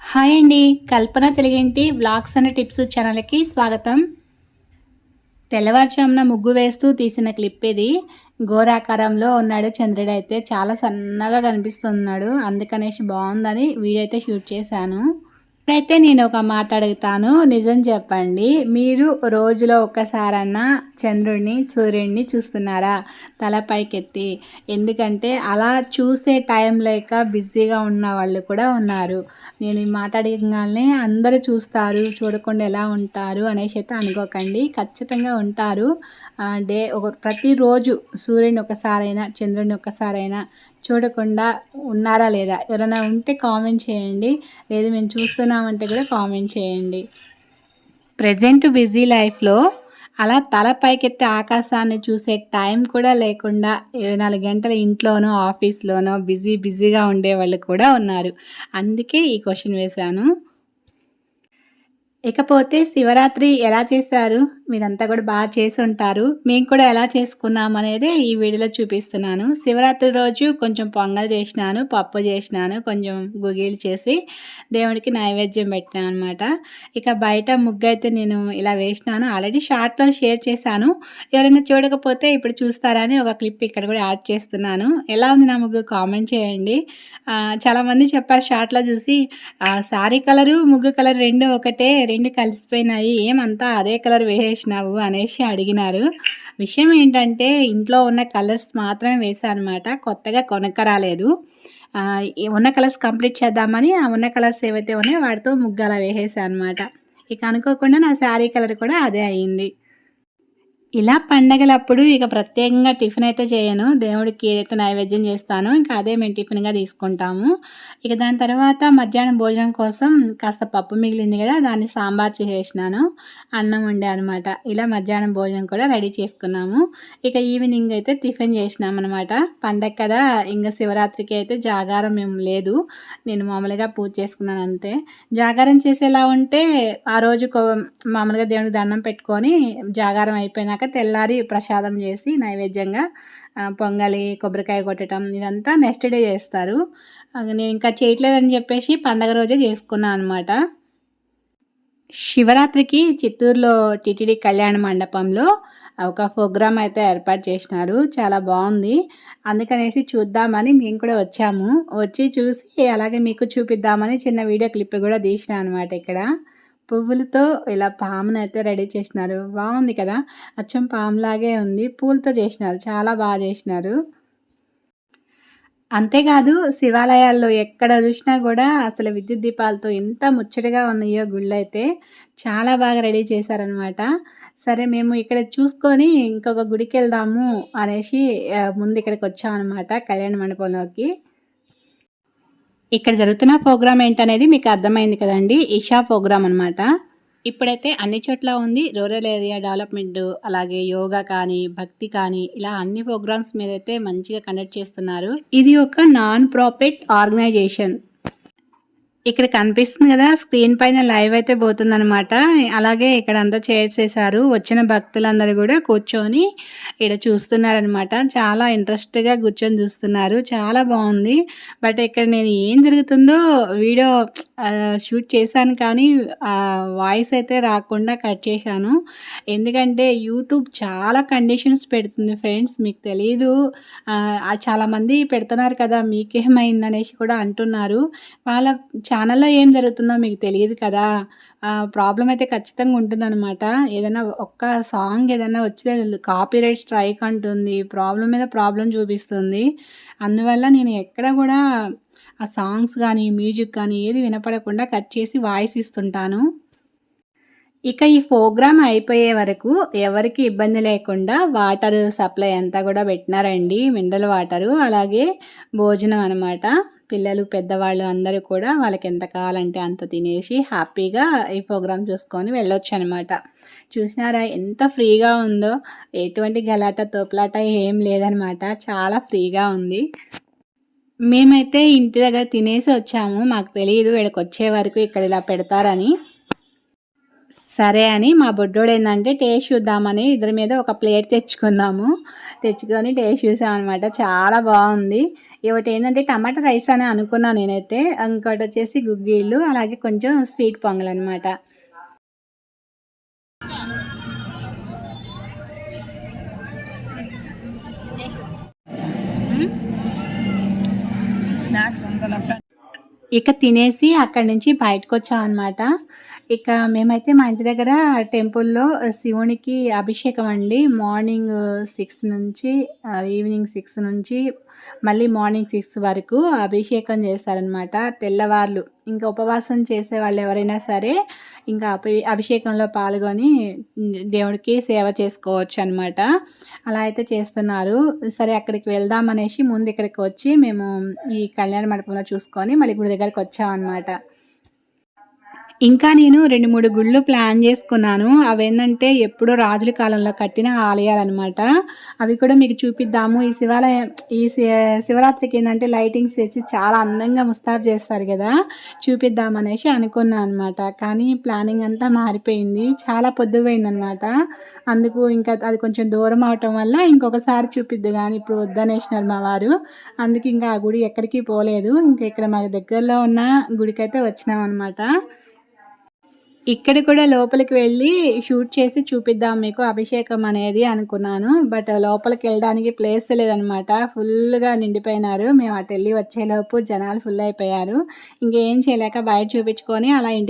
Hi అండి. కల్పన తెలుగింటి vlogs అనే టిప్స్ ఛానల్కి స్వాగతం. తెల్లవారుజామున ముగ్గు వేస్తూ తీసిన క్లిప్ ఇది. ఘోరాకారంలో ఉన్నాడు చంద్రుడు అయితే. చాలా సన్నగా కనిపిస్తున్నాడు. అందుకనేసి బాగుందని వీడియో అయితే షూట్ చేశాను. ఇప్పుడైతే నేను ఒక మాట అడుగుతాను. నిజం చెప్పండి. మీరు రోజులో ఒక్కసారన్నా చంద్రుడిని సూర్యుడిని చూస్తున్నారా? తల పైకెత్తి. ఎందుకంటే అలా చూసే టైం లేక బిజీగా ఉన్న వాళ్ళు కూడా ఉన్నారు. నేను ఈ మాట అందరూ చూస్తారు చూడకుండా ఎలా ఉంటారు అనేసి అయితే అనుకోకండి. ఖచ్చితంగా ఉంటారు. డే ఒక ప్రతిరోజు సూర్యుని ఒకసారైనా చంద్రుడిని ఒకసారైనా చూడకుండా ఉన్నారా లేదా? ఎవరైనా ఉంటే కామెంట్ చేయండి. లేదు మేము చూస్తున్నామంటే కూడా కామెంట్ చేయండి. ప్రజెంట్ బిజీ లైఫ్లో అలా తల పైకెత్తి ఆకాశాన్ని చూసే టైం కూడా లేకుండా ఇరవై నాలుగు గంటల ఇంట్లోనో ఆఫీస్లోనో బిజీ బిజీగా ఉండే వాళ్ళు కూడా ఉన్నారు. అందుకే ఈ క్వశ్చన్ వేశాను. ఇకపోతే శివరాత్రి ఎలా చేశారు? మీరంతా కూడా బాగా చేసి ఉంటారు మేము కూడా ఎలా చేసుకున్నాం అనేది ఈ వీడియోలో చూపిస్తున్నాను. శివరాత్రి రోజు కొంచెం పొంగల్ చేసినాను పప్పు చేసినాను కొంచెం గుగిలు చేసి దేవుడికి నైవేద్యం పెట్టినాను అనమాట ఇక బయట ముగ్గు అయితే నేను ఇలా వేసినాను. ఆల్రెడీ షార్ట్లో షేర్ చేశాను. ఎవరైనా చూడకపోతే ఇప్పుడు చూస్తారని ఒక క్లిప్ ఇక్కడ కూడా యాడ్ చేస్తున్నాను. ఎలా ఉంది నా ముగ్గు కామెంట్ చేయండి. చాలామంది చెప్పారు షార్ట్లో చూసి శారీ కలరు ముగ్గు కలర్ రెండు ఒకటే రెండు కలిసిపోయినాయి. ఏమంతా అదే కలర్ వేసేసినావు? అనేసి అడిగినారు. విషయం ఏంటంటే ఇంట్లో ఉన్న కలర్స్ మాత్రమే వేసాను అనమాట కొత్తగా కొనక్కరాలేదు ఉన్న కలర్స్ కంప్లీట్ చేద్దామని ఆ ఉన్న కలర్స్ ఏవైతే ఉన్నాయో వాటితో ముగ్గు అలా వేసేసాను అనమాట ఇక అనుకోకుండా నా శారీ కలర్ కూడా అదే అయింది. ఇలా పండగలప్పుడు ఇక ప్రత్యేకంగా టిఫిన్ అయితే చేయను. దేవుడికి ఏదైతే నైవేద్యం చేస్తానో ఇంకా అదే మేము టిఫిన్గా తీసుకుంటాము. ఇక దాని తర్వాత మధ్యాహ్నం భోజనం కోసం కాస్త పప్పు మిగిలింది కదా దాన్ని సాంబార్ చేసేసినాను. అన్నం ఉండే అనమాట ఇలా మధ్యాహ్నం భోజనం కూడా రెడీ చేసుకున్నాము. ఇక ఈవినింగ్ అయితే టిఫిన్ చేసినాం అనమాట పండగ కదా ఇంకా శివరాత్రికి అయితే జాగారం ఏం లేదు. నేను మామూలుగా పూజ చేసుకున్నాను అంతే. జాగారం చేసేలా ఉంటే ఆ రోజు మామూలుగా దేవుడికి దండం పెట్టుకొని జాగారం అయిపోయినా అయిపోయినాక తెల్లారి ప్రసాదం చేసి నైవేద్యంగా పొంగలి కొబ్బరికాయ కొట్టడం ఇదంతా నెక్స్ట్ డే చేస్తారు. నేను ఇంకా చేయట్లేదని చెప్పేసి పండగ రోజే చేసుకున్నాను అనమాట శివరాత్రికి చిత్తూరులో టిటిడి కళ్యాణ మండపంలో ఒక ప్రోగ్రామ్ అయితే ఏర్పాటు చేసినారు. చాలా బాగుంది. అందుకనేసి చూద్దామని మేము కూడా వచ్చాము. వచ్చి చూసి అలాగే మీకు చూపిద్దామని చిన్న వీడియో క్లిప్ కూడా తీసిన అనమాట ఇక్కడ. పువ్వులతో ఇలా పామును అయితే రెడీ చేసినారు. బాగుంది కదా? అచ్చం పాములాగే ఉంది. పూలతో చేసినారు. చాలా బాగా చేసినారు. అంతేకాదు శివాలయాల్లో ఎక్కడ చూసినా కూడా అసలు విద్యుత్ దీపాలతో ఎంత ముచ్చటగా ఉన్నాయో గుళ్ళు అయితే చాలా బాగా రెడీ చేశారనమాట సరే మేము ఇక్కడ చూసుకొని ఇంకొక గుడికి వెళ్దాము అనేసి ముందు ఇక్కడికి వచ్చామన్నమాట కళ్యాణ మండపంలోకి. ఇక్కడ జరుగుతున్న ప్రోగ్రామ్ ఏంటనేది మీకు అర్థమైంది కదండి. ఇషా ప్రోగ్రామ్ అనమాట ఇప్పుడైతే అన్ని చోట్ల ఉంది. రూరల్ ఏరియా డెవలప్మెంట్ అలాగే యోగా కానీ భక్తి కానీ ఇలా అన్ని ప్రోగ్రామ్స్ మీద అయితే మంచిగా కండక్ట్ చేస్తున్నారు. ఇది ఒక నాన్ ప్రాఫిట్ ఆర్గనైజేషన్. ఇక్కడ కనిపిస్తుంది కదా స్క్రీన్ పైన లైవ్ అయితే పోతుందనమాట అలాగే ఇక్కడ అంతా చైర్స్ వేశారు వచ్చిన భక్తులందరూ కూడా కూర్చొని ఇక్కడ చూస్తున్నారనమాట చాలా ఇంట్రెస్ట్గా కూర్చొని చూస్తున్నారు. చాలా బాగుంది. బట్ ఇక్కడ నేను ఏం జరుగుతుందో వీడియో షూట్ చేశాను కానీ వాయిస్ అయితే రాకుండా కట్ చేశాను. ఎందుకంటే యూట్యూబ్ చాలా కండిషన్స్ పెడుతుంది ఫ్రెండ్స్ మీకు తెలియదు చాలామంది పెడుతున్నారు కదా మీకేమైందనేసి కూడా అంటున్నారు. వాళ్ళ ఛానల్లో ఏం జరుగుతుందో మీకు తెలియదు కదా. ప్రాబ్లం అయితే ఖచ్చితంగా ఉంటుందన్నమాట. ఏదైనా ఒక్క సాంగ్ ఏదైనా వచ్చితే కాపీరైట్ స్ట్రైక్ అంటుంది ప్రాబ్లం మీద ప్రాబ్లం చూపిస్తుంది. అందువల్ల నేను ఎక్కడ కూడా ఆ సాంగ్స్ కానీ మ్యూజిక్ కానీ ఏది వినపడకుండా కట్ చేసి వాయిస్ ఇస్తుంటాను. ఇక ఈ ప్రోగ్రామ్ అయిపోయే వరకు ఎవరికి ఇబ్బంది లేకుండా వాటర్ సప్లై అంతా కూడా పెట్టినారండి. మినరల్ వాటరు అలాగే భోజనం అనమాట పిల్లలు పెద్దవాళ్ళు అందరూ కూడా వాళ్ళకి ఎంత కావాలంటే అంత తినేసి హ్యాపీగా ఈ ప్రోగ్రామ్ చూసుకొని వెళ్ళొచ్చు అనమాట చూసినారా ఎంత ఫ్రీగా ఉందో? ఎటువంటి గలాట తోపులాట ఏం లేదనమాట. చాలా ఫ్రీగా ఉంది. మేమైతే ఇంటి దగ్గర తినేసి వచ్చాము. మాకు తెలియదు వీళ్ళకి వచ్చే వరకు ఇక్కడ ఇలా పెడతారని. సరే అని మా బొడ్డోడు ఏంటంటే టేస్ట్ చూద్దామని ఇద్దరి మీద ఒక ప్లేట్ తెచ్చుకున్నాము. తెచ్చుకొని టేస్ట్ చూసామన్నమాట చాలా బాగుంది. ఒకటి ఏంటంటే టమాటా రైస్ అని అనుకున్నాను నేనైతే. ఇంకోటి వచ్చేసి గుగ్గీళ్ళు అలాగే కొంచెం స్వీట్ పొంగల్ అనమాట స్నాక్స్ అంతా ఇక తినేసి అక్కడి నుంచి బయటకు వచ్చామన్నమాట ఇక మేమైతే మా ఇంటి దగ్గర టెంపుల్లో శివునికి అభిషేకం అండి. మార్నింగ్ సిక్స్ నుంచి ఈవినింగ్ సిక్స్ నుంచి మళ్ళీ మార్నింగ్ సిక్స్ వరకు అభిషేకం చేస్తారనమాట తెల్లవార్లు. ఇంకా ఉపవాసం చేసే వాళ్ళు ఎవరైనా సరే ఇంకా అభి అభిషేకంలో పాల్గొని దేవుడికి సేవ చేసుకోవచ్చు అనమాట అలా అయితే చేస్తున్నారు. సరే అక్కడికి వెళ్దాం అనేసి ముందు ఇక్కడికి వచ్చి మేము ఈ కళ్యాణ మండపంలో చూసుకొని మళ్ళీ గుడి దగ్గరికి వచ్చామన్నమాట. ఇంకా నేను రెండు మూడు గుళ్ళు ప్లాన్ చేసుకున్నాను. అవి ఏంటంటే ఎప్పుడో రాజుల కాలంలో కట్టిన ఆలయాలన్నమాట. అవి కూడా మీకు చూపిద్దాము. ఈ శివాలయం ఈ శి- శివరాత్రికి ఏంటంటే లైటింగ్స్ వేసి చాలా అందంగా ముస్తాబు చేస్తారు కదా. చూపిద్దాం అనేసి అనుకున్నాను అనమాట కానీ ప్లానింగ్ అంతా మారిపోయింది. చాలా పొద్దుపోయిందనమాట అందుకు ఇంకా అది కొంచెం దూరం అవటం వల్ల ఇంకొకసారి చూపిద్దు కానీ ఇప్పుడు వద్దనేసినారు మా వారు. అందుకు ఇంకా ఆ గుడి ఎక్కడికి పోలేదు. ఇంకా ఇక్కడ మాకు దగ్గరలో ఉన్న గుడికైతే వచ్చినాం అనమాట ఇక్కడ కూడా లోపలికి వెళ్ళి షూట్ చేసి చూపిద్దాం మీకు అభిషేకం అనేది అనుకున్నాను. బట్ లోపలికి వెళ్ళడానికి ప్లేస్ లేదనమాట ఫుల్గా నిండిపోయినారు. మేము అటు వెళ్ళి వచ్చేలోపు జనాలు ఫుల్ అయిపోయారు. ఇంకేం చేయలేక బయట చూపించుకొని అలా ఇంటి